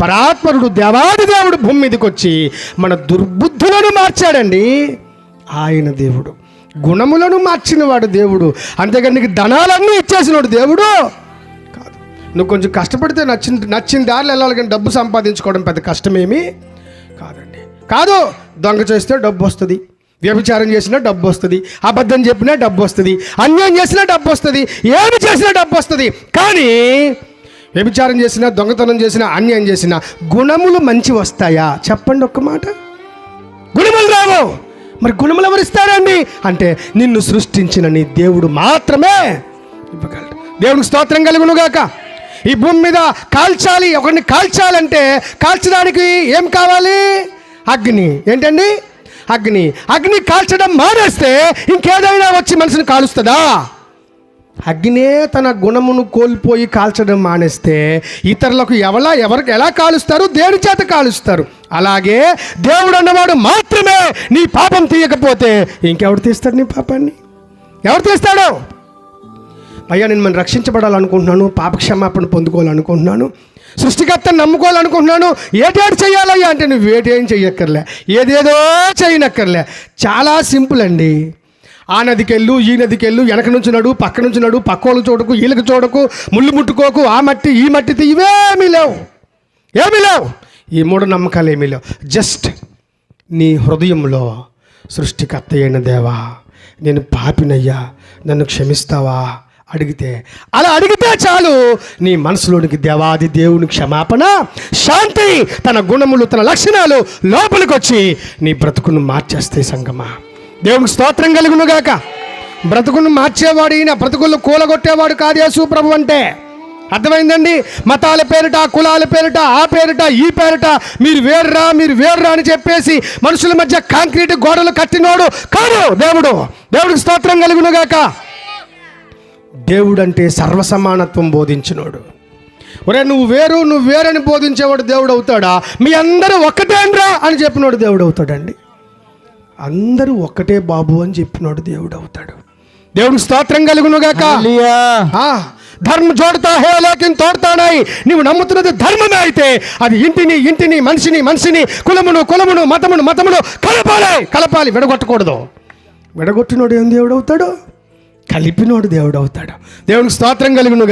పరాత్మరుడు దేవాది దేవుడు భూమి మీదకి వచ్చి మన దుర్బుద్ధులను మార్చాడండి. ఆయన దేవుడు. గుణములను మార్చినవాడు దేవుడు. అంతేగాని నీకు ధనాలన్నీ ఇచ్చేసినాడు దేవుడు కాదు. నువ్వు కొంచెం కష్టపడితే నచ్చిన నచ్చిన దారిలో వెళ్ళాలి కానీ డబ్బు సంపాదించుకోవడం పెద్ద కష్టమేమి కాదండి. కాదు దొంగ చేస్తే డబ్బు వస్తుంది. వ్యభిచారం చేసినా డబ్బు వస్తుంది. అబద్ధం చెప్పినా డబ్బు వస్తుంది. అన్యాయం చేసినా డబ్బు వస్తుంది. ఏమి చేసినా డబ్బు వస్తుంది. కానీ వ్యభిచారం చేసినా దొంగతనం చేసినా అన్యాయం చేసినా గుణములు మంచి వస్తాయా? చెప్పండి ఒక్క మాట. గుణములు రావు. మరి గుణములు ఎవరిస్తారండి అంటే నిన్ను సృష్టించిన నీ దేవుడు మాత్రమే ఇవ్వగలడు. దేవుడికి స్తోత్రం కలుగునుగాక. ఈ భూమి మీద కాల్చాలి ఒకరిని కాల్చాలంటే కాల్చడానికి ఏం కావాలి? అగ్ని. ఏంటండి? అగ్ని. అగ్ని కాల్చడం మానేస్తే ఇంకేదైనా వచ్చి మనిషిని కాలుస్తుందా? అగ్నే తన గుణమును కోల్పోయి కాల్చడం మానేస్తే ఇతరులకు ఎవలా ఎవరికి ఎలా కాలుస్తారు? దేని చేత కాలుస్తారు? అలాగే దేవుడు అన్నవాడు మాత్రమే నీ పాపం తీయకపోతే ఇంకెవడు తీస్తాడు నీ పాపాన్ని? ఎవరు తీస్తాడు? అయ్యా నేను మనం రక్షించబడాలనుకుంటున్నాను పాపక్షమాపణ పొందుకోవాలనుకుంటున్నాను సృష్టికర్తను నమ్ముకోవాలనుకుంటున్నాను. ఏటేడు చేయాలయ్యా అంటే నువ్వు ఏటేం చెయ్యక్కర్లే. ఏదేదో చేయనక్కర్లే. చాలా సింపుల్ అండి. ఆ నదికి వెళ్ళు ఈ నదికి వెళ్ళు వెనక నుంచి నడు పక్క నుంచి నడు పక్కోళ్ళు చూడకు వీళ్ళకి చూడకు ముళ్ళు ముట్టుకోకు ఆ మట్టి ఈ మట్టితే ఇవేమీ లేవు. ఏమీ లేవు. ఈ మూడు నమ్మకాలు ఏమీ లేవు. జస్ట్ నీ హృదయంలో సృష్టికర్త అయిన దేవా నేను పాపినయ్యా నన్ను క్షమిస్తావా? అడిగితే అలా అడిగితే చాలు. నీ మనసులోనికి దేవాది దేవుని క్షమాపణ శాంతి తన గుణములు తన లక్షణాలు లోపలికొచ్చి నీ బ్రతుకును మార్చేస్తాయి సంగమా. దేవునికి స్తోత్రం కలుగునుగాక. బ్రతుకును మార్చేవాడు ఈయన బ్రతుకులు కూలగొట్టేవాడు కాదేసు ప్రభు అంటే. అర్థమైందండి? మతాల పేరిట కులాల పేరిట ఆ పేరిట ఈ పేరిట మీరు వేర్రా మీరు వేర్రా అని చెప్పేసి మనుషుల మధ్య కాంక్రీట్ గోడలు కట్టినోడు కాదు దేవుడు. దేవుడికి స్తోత్రం కలుగునుగాక. దేవుడు అంటే సర్వసమానత్వం బోధించినోడు. ఒరే నువ్వు వేరు నువ్వు వేరని బోధించేవాడు దేవుడు అవుతాడా మీ అందరూ ఒక్కటేండ్రా అని చెప్పినోడు దేవుడు అవుతాడండి అందరూ ఒక్కటే బాబు అని చెప్పినోడు దేవుడు అవుతాడు. దేవుడికి స్తోత్రం కలుగునుగాక. ధర్మ జోడతా హే లేకిన్ తోడతానాయి నీవు నమ్ముతున్నది ధర్మమే అయితే అది ఇంటిని ఇంటిని మనిషిని మనిషిని కులమును కులమును మతమును మతమును కలపాలి. కలపాలి విడగొట్టకూడదు. విడగొట్టినోడు ఏం దేవుడు అవుతాడు? కలిపినోడు దేవుడు అవుతాడు. దేవునికి స్తోత్రం కలిగినగాక.